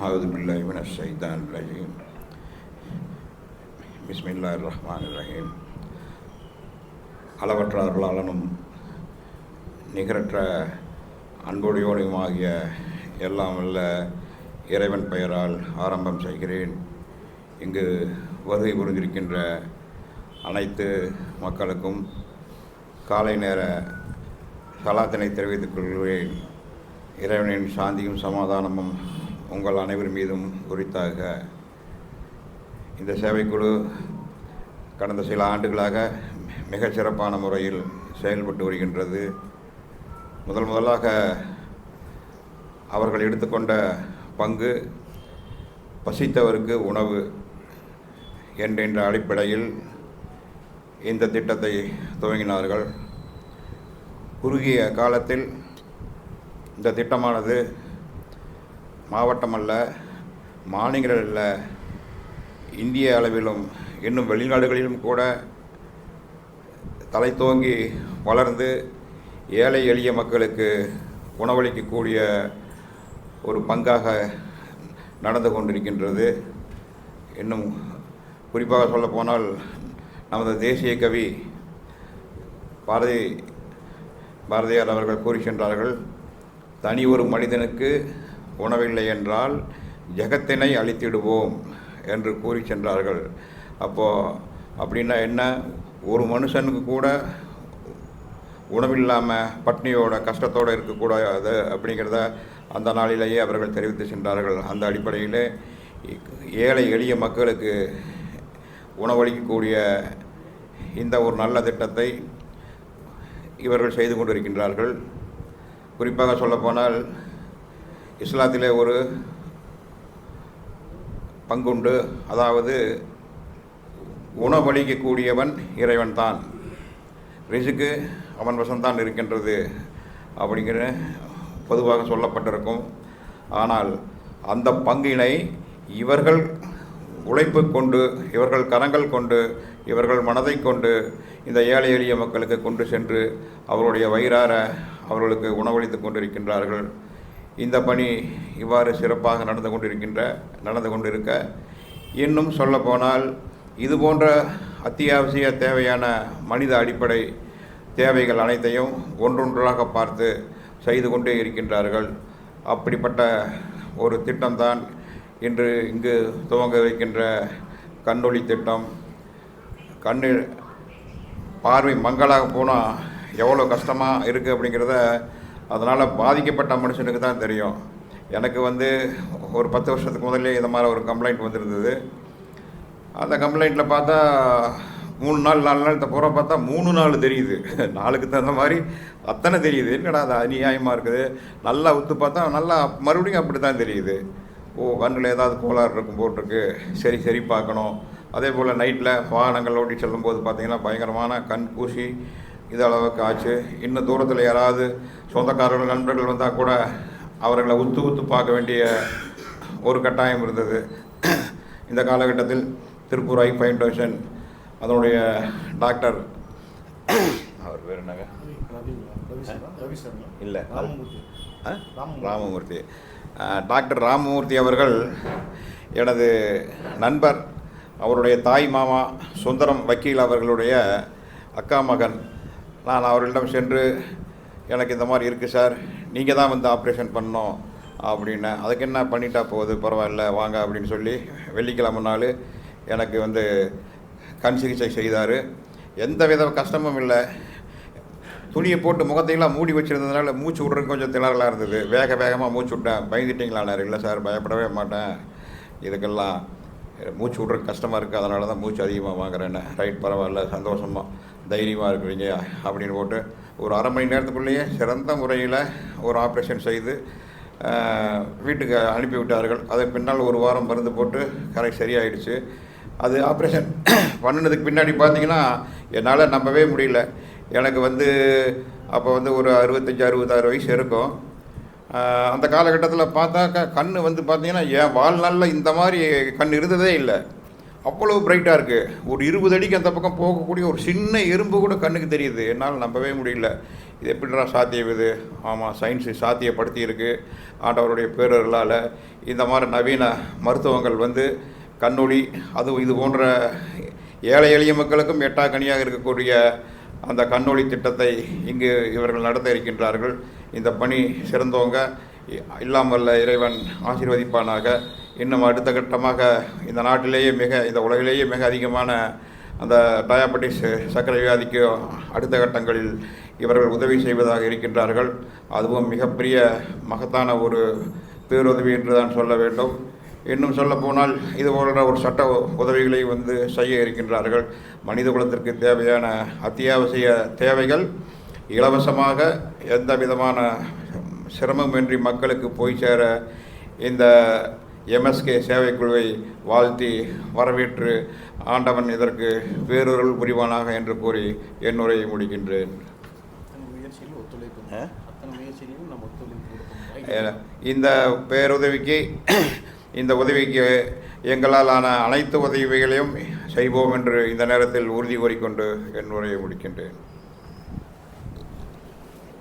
أعوذ بالله من الشيطان الرجيم بسم الله الرحمن الرحيم அளவற்ற அருளாளனும் நிகரற்ற அன்புடையோடையுமாகிய எல்லாம் வல்ல இறைவன் பெயரால் ஆரம்பம் செய்கிறேன் இங்கு வருகை புரிந்திருக்கின்ற அனைத்து மக்களுக்கும் காலை நேர சலாத்தினை தெரிவித்துக் கொள்கிறேன் இறைவனின் சாந்தியும் சமாதானமும் உங்கள் அனைவர் மீதும் குறித்தாக இந்த சேவைக்குழு கடந்த சில ஆண்டுகளாக மிகச் சிறப்பான முறையில் செயல்பட்டு வருகின்றது. முதல் முதலாக அவர்கள் எடுத்துக்கொண்ட பங்கு பசித்தவருக்கு உணவு என்கின்ற அடிப்படையில் இந்த திட்டத்தை துவங்கினார்கள். குறுகிய காலத்தில் இந்த திட்டமானது மாவட்டமல்ல மாநில அல்ல இந்திய அளவிலும் இன்னும் வெளிநாடுகளிலும் கூட தலை தோங்கி வளர்ந்து ஏழை எளிய மக்களுக்கு உணவளிக்கக்கூடிய ஒரு பங்காக நடந்து கொண்டிருக்கின்றது. இன்னும் குறிப்பாக சொல்லப்போனால் நமது தேசிய கவி பாரதி பாரதியார் அவர்கள் கூறி சென்றார்கள் தனி ஒரு மனிதனுக்கு உணவில்லை என்றால் ஜெகத்தினை அழித்திடுவோம் என்று கூறி சென்றார்கள். அப்போது அப்படின்னா என்ன? ஒரு மனுஷனுக்கு கூட உணவில்லாமல் பட்னியோட கஷ்டத்தோடு இருக்கக்கூடாது அப்படிங்கிறத அந்த நாளிலேயே அவர்கள் தெரிவித்து சென்றார்கள். அந்த அடிப்படையில் ஏழை எளிய மக்களுக்கு உணவளிக்கக்கூடிய இந்த ஒரு நல்ல திட்டத்தை இவர்கள் செய்து கொண்டிருக்கின்றார்கள். குறிப்பாக சொல்லப்போனால் இஸ்லாத்திலே ஒரு பங்குண்டு. அதாவது உணவளிக்கக்கூடியவன் இறைவன் தான் ரிசுக்கு அவன் வசம்தான் இருக்கின்றது அப்படிங்கிற பொதுவாக சொல்லப்பட்டிருக்கும். ஆனால் அந்த பங்கினை இவர்கள் உழைப்பு கொண்டு இவர்கள் கரங்கள் கொண்டு இவர்கள் மனதை கொண்டு இந்த ஏழை எளிய மக்களுக்கு கொண்டு சென்று அவருடைய வயிறார அவர்களுக்கு உணவளித்து கொண்டிருக்கின்றார்கள். இந்த பணி இவ்வாறு சிறப்பாக நடந்து கொண்டிருக்கின்ற நடந்து கொண்டிருக்க இன்னும் சொல்லப்போனால் இது போன்ற அத்தியாவசிய தேவையான மனித அடிப்படை தேவைகள் அனைத்தையும் ஒன்றொன்றாக பார்த்து செய்து கொண்டே இருக்கின்றார்கள். அப்படிப்பட்ட ஒரு திட்டம்தான் இன்று இங்கு துவங்க வைக்கின்ற கண்ணொளி திட்டம். கண்ணு பார்வை மங்களாக போனால் எவ்வளோ கஷ்டமாக இருக்குது அப்படிங்கிறத அதனால் பாதிக்கப்பட்ட மனுஷனுக்கு தான் தெரியும். எனக்கு வந்து ஒரு பத்து வருஷத்துக்கு முதல்ல இந்த மாதிரி ஒரு கம்ப்ளைண்ட் வந்திருந்தது. அந்த கம்ப்ளைண்ட்டில் பார்த்தா மூணு நாள் நாலு நாள் பூரா பார்த்தா மூணு நாள் தெரியுது. நாளுக்கு தகுந்த மாதிரி அத்தனை தெரியுது. என்னடா அது அநியாயமாக இருக்குது? நல்லா உத்து பார்த்தா நல்லா மறுபடியும் அப்படி தான் தெரியுது. ஓ கண்ணில் ஏதாவது கோளாறு இருக்கும் போட்டிருக்கு சரி சரி பார்க்கணும். அதே போல் நைட்டில் வாகனங்கள் ஓட்டி செல்லும்போது பார்த்திங்கன்னா பயங்கரமான கண் கூசி இது அளவுக்கு ஆச்சு. இன்னும் தூரத்தில் யாராவது சொந்தக்காரர்கள் நண்பர்கள் வந்தால் கூட அவர்களை உத்து உத்து பார்க்க வேண்டிய ஒரு கட்டாயம் இருந்தது. இந்த காலகட்டத்தில் திருப்பூர் ஐ ஃபவுண்டேஷன் அதனுடைய டாக்டர் அவர் பேர் என்னங்க? இல்லை. ஆ? ராமமூர்த்தி டாக்டர் ராமமூர்த்தி அவர்கள் எனது நண்பர் அவருடைய தாய் மாமா சுந்தரம் வக்கீல் அவர்களுடைய அக்கா மகன். நான் அவர்களிடம் சென்று எனக்கு இந்த மாதிரி இருக்குது சார். நீங்கள் தான் வந்து ஆப்ரேஷன் பண்ணோம் அப்படின்னு. அதுக்கு என்ன பண்ணிட்டா போகுது? பரவாயில்ல வாங்க அப்படின்னு சொல்லி வெள்ளிக்கிழமை நாள் எனக்கு வந்து கண் சிகிச்சை செய்தார். எந்த வித கஷ்டமும் இல்லை. துணியை போட்டு முகத்தையெல்லாம் மூடி வச்சுருந்ததுனால மூச்சு விட்றதுக்கு கொஞ்சம் திணறலாக இருந்தது. வேக வேகமாக மூச்சு விட்டேன். பயந்துட்டீங்களானார் இல்லை சார் பயப்படவே மாட்டேன். இதுக்கெல்லாம் மூச்சு விட்றதுக்கு கஷ்டமாக இருக்குது அதனால தான் மூச்சு அதிகமாக வாங்குறேன்னு. ரைட் பரவாயில்ல சந்தோஷமாக தைரியமாக இருக்கிறீங்க அப்படின்னு போட்டு ஒரு அரை மணி நேரத்துக்குள்ளேயே சிறந்த முறையில் ஒரு ஆப்ரேஷன் செய்து வீட்டுக்கு அனுப்பி விட்டார்கள். அதன் பின்னால் ஒரு வாரம் மருந்து போட்டு கரை சரியாயிடுச்சு. அது ஆப்ரேஷன் பண்ணினதுக்கு பின்னாடி பார்த்தீங்கன்னா என்னால் நம்பவே முடியல. எனக்கு வந்து அப்போ வந்து ஒரு அறுபத்தஞ்சி அறுபத்தாறு வயசு இருக்கும். அந்த காலகட்டத்தில் பார்த்தாக்கா கண் வந்து பார்த்தீங்கன்னா என் வாழ்நாளில் இந்த மாதிரி கண் இருந்ததே இல்லை. அவ்வளோ பிரைட்டாக இருக்குது ஒரு இருபது அடிக்கு அந்த பக்கம் போகக்கூடிய ஒரு சின்ன எறும்பு கூட கண்ணுக்கு தெரியுது. என்னால் நம்பவே முடியல. இது எப்படிடா சாத்தியம் இது ஆமாம் சயின்ஸு சாத்தியப்படுத்தியிருக்கு. ஆண்டவருடைய பேரர்களால் இந்த மாதிரி நவீன மருத்துவங்கள் வந்து கண்ணொளி அது இது போன்ற ஏழை எளிய மக்களுக்கும் எட்டா கனியாக இருக்கக்கூடிய அந்த கண்ணொளி திட்டத்தை இங்கு இவர்கள் நடத்த இருக்கின்றார்கள். இந்த பணி சிறந்தவங்க இ- இல்லாமல்ல இறைவன் ஆசீர்வதிப்பானாக. இன்னும் அடுத்த கட்டமாக இந்த நாட்டிலேயே மிக இந்த உலகிலேயே மிக அதிகமான அந்த டயாபட்டிஸ் சர்க்கரை வியாதிக்கு அடுத்த கட்டங்களில் இவர்கள் உதவி செய்வதாக இருக்கின்றார்கள். அதுவும் மிகப்பெரிய மகத்தான ஒரு பேருதவி என்று தான் சொல்ல வேண்டும். இன்னும் சொல்ல போனால் இது போன்ற ஒரு சட்ட உதவிகளை வந்து செய்ய இருக்கின்றார்கள். மனித குலத்திற்கு தேவையான அத்தியாவசிய தேவைகள் இலவசமாக எந்த விதமான சிரமமின்றி மக்களுக்கு போய் சேர இந்த எம்எஸ்கே சேவைக்குழுவை வாழ்த்தி வரவேற்று ஆண்டவன் இதற்கு வேறொருள் புரிவானாக என்று கூறி என் உரையை முடிக்கின்றேன். இந்த பேருதவிக்கு இந்த உதவிக்கு எங்களால் ஆன அனைத்து உதவிகளையும் செய்வோம் என்று இந்த நேரத்தில் உறுதி கூறிக்கொண்டு என் உரையை முடிக்கின்றேன்.